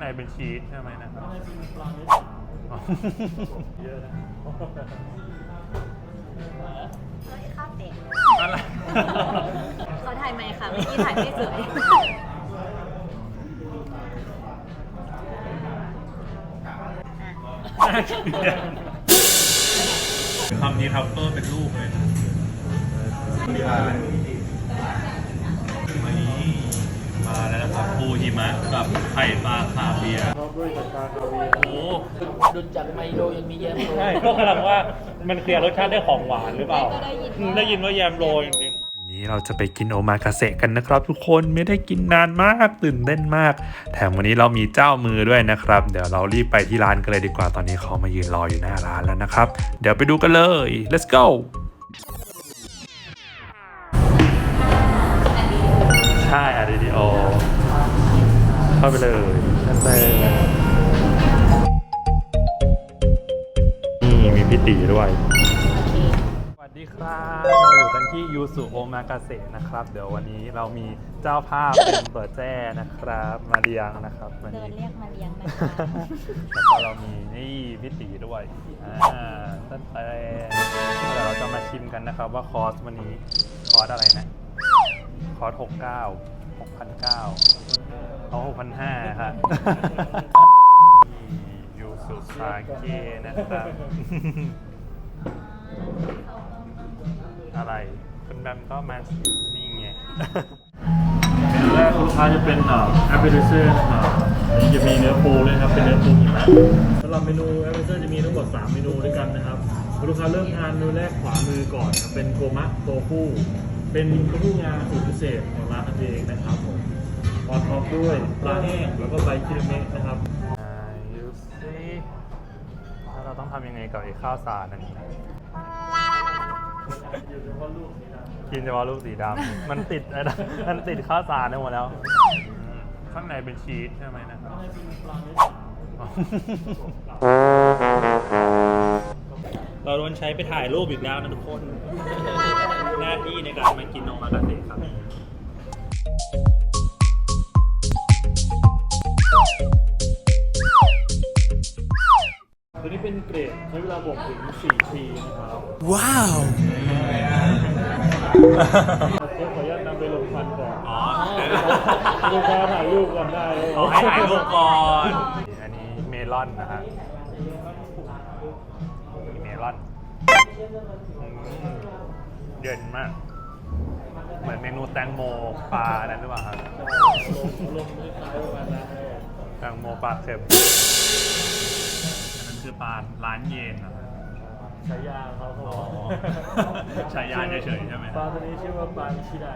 ในเป็นชีสใช่ไหมนะครับไม่เป็นปลาเนื้ออ๋อเยอะนะเฮ้ยข้าวเด็กอะไร เขาถ่ายไหมคะเมื่อกี้ถ่ายไม่สวยน่าเกลียดคำนี้ทัฟเฟอร์เป็นลูกเลยนะนี่มาแล้วนะครับปูหิมะกับ ไข่ปลาคาเวียร์ชอบด้วยจากการเอาวีโอ้โหดุจจากไมโลยังมีแยมโลใช่ก็กำลังว่ามันเคลียร์รสชาติได้ของหวานหรือเปล่าก็ได้ยินอืมได้ยินว่าแยมโรยจริงๆนี้เราจะไปกินโอมากาเสะกันนะครับ ทุกคนไม่ได้กินนานมากตื่นเต้นมาก แถมวันนี้เรามีเจ้ามือด้วยนะครับ เดี๋ยวเรารีบไปที่ร้านกันเลยดีกว่าตอนนี้เขามายืนรออยู่หน้าร้านแล้วนะครับ เดี๋ยวไปดูกันเลย let's go ใช่อะดีโอ เข้าไปเลยชั้นแรกนี่มีพี่ตีด้วยสวัสดีครับเราอยู่กันที่ยูสุโอมากาเสะนะครับ เดี๋ยววันนี้เรามีเจ้าภาพเป็นตัวแจ้นะครับ มาเลี้ยงนะครับวันเดินนี้ เรียกมาเลี้ยงนะคะแล้วก็เรามีนี่พี่ตีด้วยอ่าต้นแต่เดี๋ยวเราจะมาชิมกันนะครับ ว่าคอร์สวันนี้คอร์สอะไรนะ คอร์สหกเก้าหกพันเก้า เอาหกพันห้าครับยูสุซาเกนะครับ อะไรคุณแบมก็มานี่ไงเมนูแรกคุณลูกค้าจะเป็นแอปเปิลเซอร์นะครับอันนี้จะมีเนื้อปูด้วยครับเป็นเนื้อปูหิมะสำหรับเมนูแอปเปิลเซอร์จะมีทั้งหมด 3 เมนูด้วยกันนะครับคุณลูกค้าเริ่มทานเมนูแรกขวามือก่อนครับเป็นโกมะโตฟูเป็นเต้าหู้งาสูตรพิเศษของร้านนั่นเองนะครับผม พอท็อปด้วยปลาแห้งแล้วก็ใบคิริเมะนะครับอ่ายูซีแล้วเราต้องทำยังไงกับไอ้ข้าวสารอันนี้อยู่เฉพาะลูกนี้นะกินเฉพาะลูกสีดำ มันติดอะไรนะมันติดข้าวสารไปหมดแล้วอืมข้างในเป็นชีสใช่ไหมนะครับไม่เป็นปลาเนื้อเราโดนใช้ไปถ่ายรูปอีกแล้วนะทุกคน หน้าที่ในการมากินโอมากาเสะครับ เดี๋ยวขออนุญาตนำไปลงพันก่อนอ๋อลูกค้าถ่ายรูปกันได้ขอให้ถ่ายรูปก่อน อันนี้เมลอนนะฮะมีเมลอนอืมเย็นมาก เหมือนเมนูแตงโมปลาอะไรหรือเปล่าครับลงคล้ายๆประมาณนั้นเลยแตงโมปลาเค็มอันนั้นคือปลาร้านเย็นนะครับ ฉายาเขาเขาอ๋อฉายาเฉยๆใช่ไหม ปลาตัวนี้ชื่อว่าปลาอิชิได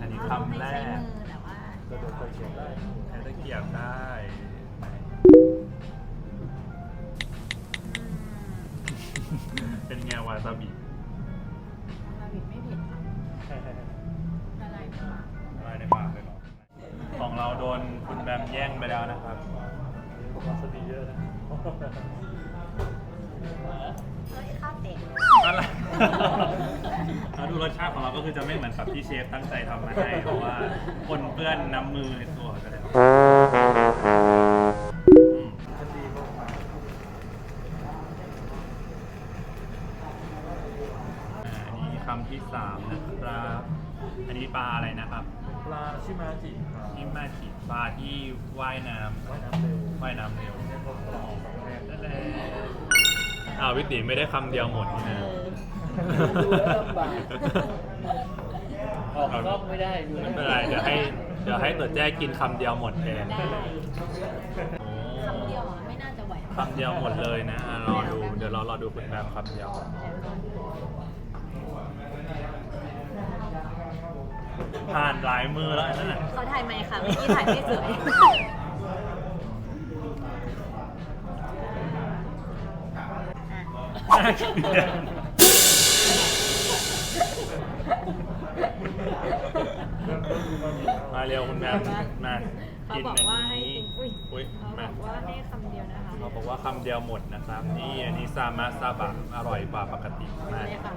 อันนี้คำแรไม่ใช้กมือแต่ว่าก็เดี๋ยวเคยเขียนได้ใช้ตะเกียบได้ เป็นไงวาซาบิมาบิดไม่เผ็ดค่ะละลายในปากอะไรในปากเลยเหรอ ของเราโดนคุณแบมแย่งไปแล้วนะครับวาซาบิเยอะนะเฮ้ย ข้าวเด็กอะไรแล้วดูรสชาติของเราก็คือจะไม่เหมือนกับที่เชฟตั้งใจทำมาให้เพราะว่าคนเปื้อนน้ำมือในตัวก็ได้อืมทันดีมากอ่าอันนี้คำที่สามนะครับ อันนี้ปลาอะไรนะครับ ปลาชิมาจิครับที่มาฉีดปลาที่ว่ายน้ำว่ายน้ำเร็วว่ายน้ำเร็วเนี่ยผมกรอบแม่นั่นแหละ อ้าววิติไม่ได้คำเดียวหมดนี่นะ ดูแล้วลำบากออกกล้องไม่ได้ดูไม่เป็นไรเดี๋ยวให้เดี๋ยวให้ตัวแจ้กินคำเดียวหมดแทนได้คำเดียวอะไม่น่าจะไหวคำเดียวหมดเลยนะอะรอดูเดี๋ยวเรารอดูคุณแบมคำเดียว ผ่านหลายมือแล้วอันนั่นน่ะเขาถ่ายไหมคะเมื่อกี้ถ่ายไม่สวยาเกลียดมาเร็วคุณแบมมาเขากินบอกอันว่าให้นี้กินอุ้ยอุ้ยเขาบมา อกว่าให้คำเดียวนะคะเขาบอกว่าคำเดียวหมดนะครับ นี่อันนี้ซามะซาบะอร่อยกว่าปกติมากเนี่ยค่ะ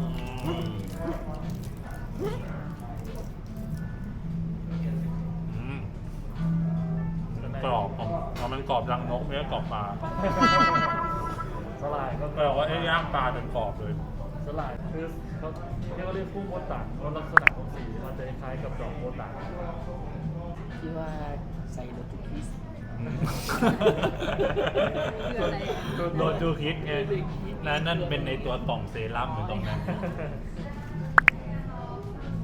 อืมอืมกรอบอ๋อมันกรอบรังนกไม่ใช่กรอบปลา สลายก็ก็บอกว่าไอ้ย่างปลาจนกรอบเลย สลายคือเขาเรียกว่าเรียกกุ้งโบตันเพราะลักษณะของสีมันจะคล้ายกับดอกโบตันที่ว่าใส่โลจุคิสคืออะไรโดนจูคิดไงนั่นนั่นเป็นในตัวกล่องเซรั่มอยู่ตรงนั้น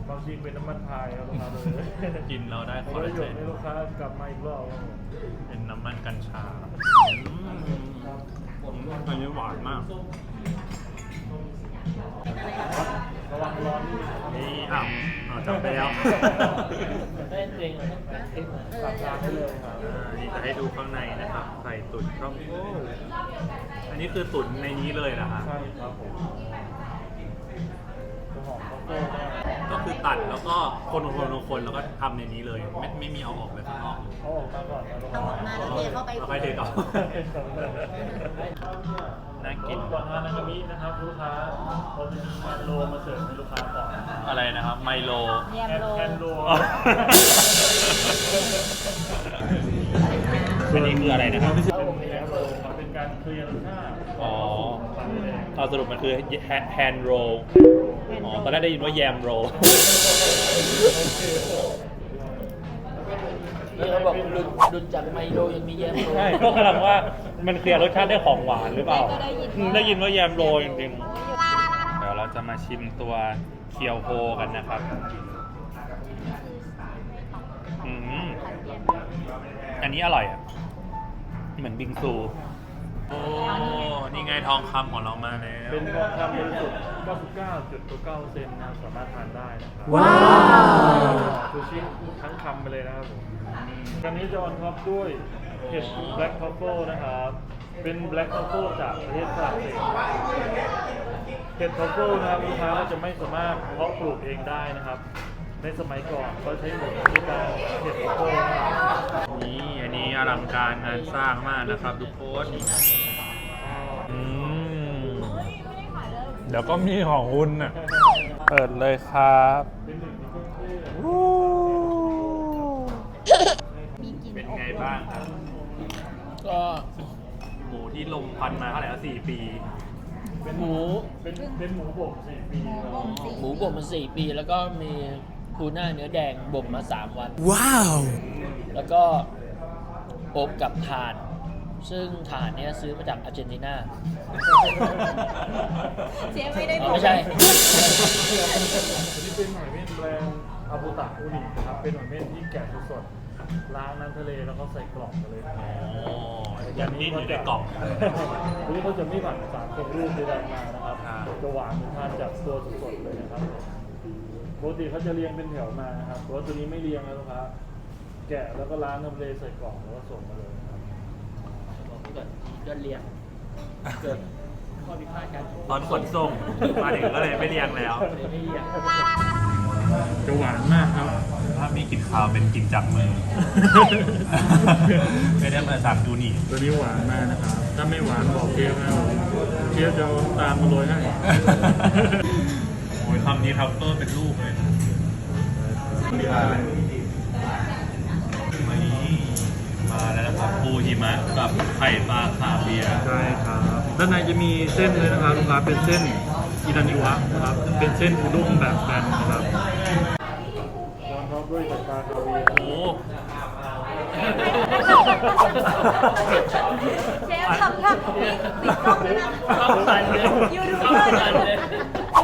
ความจริงเป็นน้ำมันพายครับลูกค้าเลยกินเราได้คขออลปลาระโยเจชน์นให้ลูกค้ากลับมาอีกรอบครับผมเป็นน้ำมันกัญชา อันนี้หวานมาก ระวังร้อนนิดนึงครับนี่อ้าวอ้าวจำไปแล้วได้จริงเอ๊ะตัดทาให้เลยครับอ่านี่จะให้ดูข้างในนะครับใส่ตุ๋นครอบโอ้อันนี้คือตุ๋นในนี้เลยนะฮะใช่ครับผมจะหอมข้าวโพดได้ ก็คือตัดแล้วก็คนคนคนคนแล้วก็ทำในนี้เลย ไม่ไม่มีเอาออกไปข้างนอกเลยเอาออกมาก่อนนะลูกเอาค้าออกมาแล้วเทเข้าไปแล้วค่อยเทต่อน่ากิน ก่อนทานนากามินะครับลูกค้าเราจะมีแอนโลมาเสิร์ฟให้ลูกค้าก่อนอะไรนะครับ ไมโล แยมโล แอนโล อันนี้คืออะไรนะครับ เป็นแอนโลครับเป็นการเคลียร์รสชาติอ๋อตัดแดงเอาสรุปมันคือแฮนด์โรล อ๋อตอนแรกได้ยินว่าแยมโรลนี่เขาบอกดุดดุดจากไมโลยังมีแยมโลใช่ก็กำลังว่ามันเคลียร์รสชาติได้ของหวานหรือเปล่าก็ได้ยินอืมได้ยินว่าแยมโรลจริงๆเดี๋ยวเราจะมาชิมตัวเคียวโฮกันนะครับอืมอันนี้อร่อยอะ เหมือนบิงซู โอ้ นี่ไงทองคำของเรามาแล้วเป็นทองคำบริสุทธิ์99.9เซนนะครับสามารถทานได้นะครับว้าว ซูชิทั้งคำไปเลยนะครับผมกันนี้จะออนท็อปด้วยเห็ด black truffle นะครับ เป็น black truffle จากประเทศฝรั่งเศสเห็ด truffle นะครับลูกค้าก็จะไม่สามารถเพาะปลูกเองได้นะครับ ในสมัยก่อนก็ใช้หมูในการเห็ด truffle นะครับ นี่ อันนี้อลังการงานสร้างมากนะครับทุกคนอืมเดี๋ยวก็มีของคุณน่ะ เปิดเลยครับเป็นหนึ่งในเครื่องเทศวู้มีกลิ่นเป็นอบไงบ้างครับ ก็หมูที่ลมควันมาเท่าไหร่แล้วสี่ปีเป็นหมูเป็นเป็นหมูบ่มสี่ปีครับหมูบ่มมาสี่ปี แล้วก็มีทูน่าเนื้อแดงบ่มมาสามวัน ว้าว แล้วก็ อบกับถ่าน ซึ่งถ่านเนี่ยซื้อมาจากอาร์เจนตินาเชฟไม่ได้บอ๋ออกไม่ใช่ อันนี้เป็นหอยเม่นแบรนด์อาบูตะอูนินะครับ เป็นหอยเม่นที่แกะสดๆล้างน้ำทะเลแล้วก็ใส่กล่องมาเลยครับโอ้ยันดิ้นอยู่ในกล่อง อันนี้เขาจะไม่ผ่านสารคงรูปใดๆมานะครับ อ่า จะหวานทานจากตัวสดๆเลยนะครับ ปกติเขาจะเรียงเป็นแถวมานะครับแต่ว่าตัวนี้ไม่เรียงนะลูกค้าแกะแล้วก็ล้างน้ำทะเลใส่กล่องแล้วก็ส่งมาเลยนะครับเกิดเกิดเรียงเกิดข้อพิพาทกันตอนขนส่งมาถึงก็เลยไม่เรียงแล้วเลยไม่เรียงจะหวานมากครับ ถ้ามีกลิ่นคาวเป็นกลิ่นจากมือ ไม่ได้มาจากดูนี่ตัวนี้หวานมากนะครับ ถ้าไม่หวานบอกเชฟนะเชฟจะเอาน้ำตาลมาโรยให้ โอ้ยคำนี้ทัฟเฟอร์เป็นลูกเลยมานี่ มาแล้วนะครับปูหิมะกับไข่ปลาคาเวียร์ใช่ครับด้านในจะมีเส้นเลยนะครับลูกค้าเป็นเส้นอินานิวะนะครับเป็นเส้นอุด้งแบบแบนนะครับวางท็อปด้วยไข่ปลาคาเวียร์โอ้โหเชฟทำค่ะติดกล้องด้วยนะต้องสั่นเลยยูทูบต้เบองอร์สั่นเลย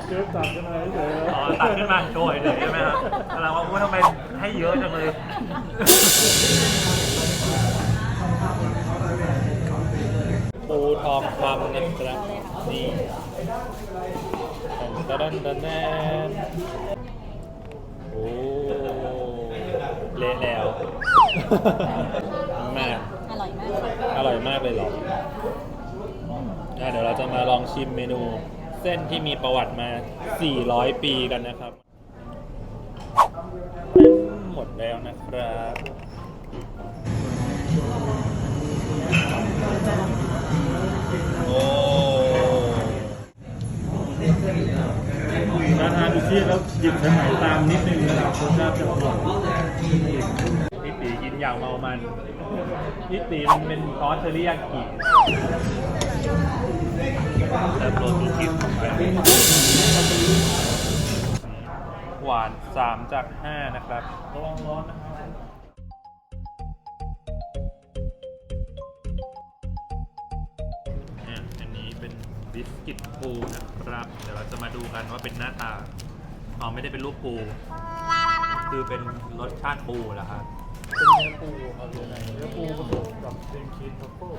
เชฟตัดกันมาเฉยๆอ๋อตัดขึ้นมาโชยเลยใช่ไหมครับกำลังว่าว่าทำไมให้เยอะจังเลย ทองคำนะครับนี่ตะดันตะแนนโอ้เละแล้ว มาก อร่อยมากค่ะอร่อยมากเลยเหรออะเดี๋ยวเราจะมาลองชิมเมนู เส้นที่มีประวัติมา 400 ปีกันนะครับ หมดแล้วนะครับาทานอาหารดูที่แล้วหยิบสายไหมตามนิดนึงนะครับรสชาติจะอร่อยพี่ตีกินอยางเมามันพิสตีมันเป็นซอสเทอริยากิเติมโรตีคิดหวาน 3 จาก 5 นะครับระวังร้อนนะครับ นะครับ เดี๋ยวเราจะมาดูกันว่าเป็นหน้าตาอ๋อไม่ได้เป็นรูปปู คือเป็นรสชาติปูเหรอครับเป็นเนื้อปูครับอยู่ในเนื้อปูผสมกับครีมชีสทัฟเฟิล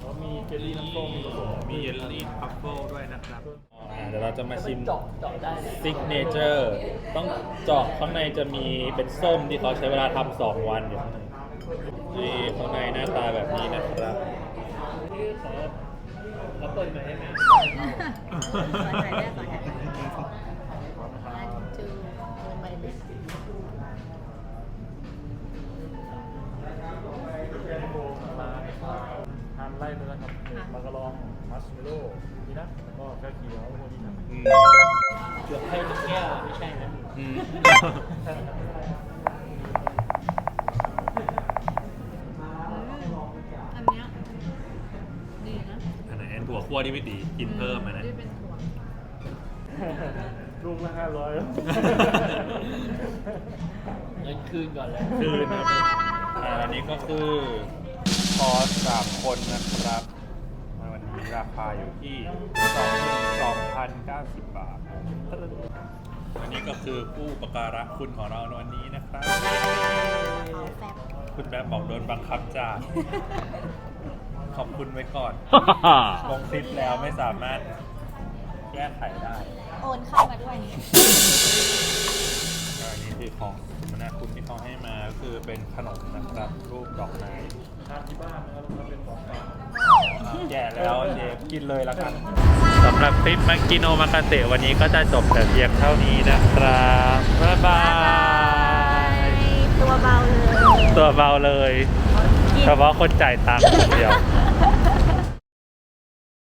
แล้วมีเจลลี่น้ำส้มผสมมีเยลลี่ทัฟเฟิลด้วยนะครับอ่าเดี๋ยวเราจะมาชิม เจาะเจาะได้เนี่ยซิกเนเจอร์ต้องเจาะข้างในจะมีเป็นส้มที่เขาใช้เวลาทำสองวันอยู่ข้างในนี่ข้างในหน้าตาแบบนี้นะครับนี่ข อขอเปิดหน่อยได้ไหมขอถ่ายได้ขอถ่ายได้ one two ลงไปเลยมาทานไล่เลยนะครับมากระลองมัชเมลโล่พีนัทแล้วก็แค่เขียวพวกนี้ครับอืมเกือบให้เป็นแก้วไม่ใช่นะ อืม อันเนี้ยดีนะ อันไหนอันถั่ว คั่วที่พี่ตีกินเพิ่มอะนะที่เป็นถั่วลูกละห้าร้อยเงินคืนก่อนเลยคืนครับอ่าอันนี้ก็คือคอร์สสามคนนะครับวันนี้ราคาอยู่ที่สองสองพันเก้าสิบบาท อันนี้ก็คือผู้อุประการะคุณของเราในวันนี้นะครับ เอาแฟบคุณแบบบอกโดนบังคับจ่าย ขอบคุณไว้ก่อน ลงคลิปแล้วไม่สามารถแก้ไขได้โอนเข้ามาด้วย อันนี้คือของมนาคุณที่เขาให้มาก็คือเป็นขนมนะครับ รูปดอกไม้ทานที่บ้านนะครับมันเป็นของฝากแก่แล้วเจฟกินเลยละกันสำหรับคลิปมากิโนมากาเตะวันนี้ก็จะจบแต่เพียงเท่านี้นะครับบ๊ายบายตัวเบาเลย ตัวเบาเลยกิน เฉพาะคนจ่ายตังค์คนเดียว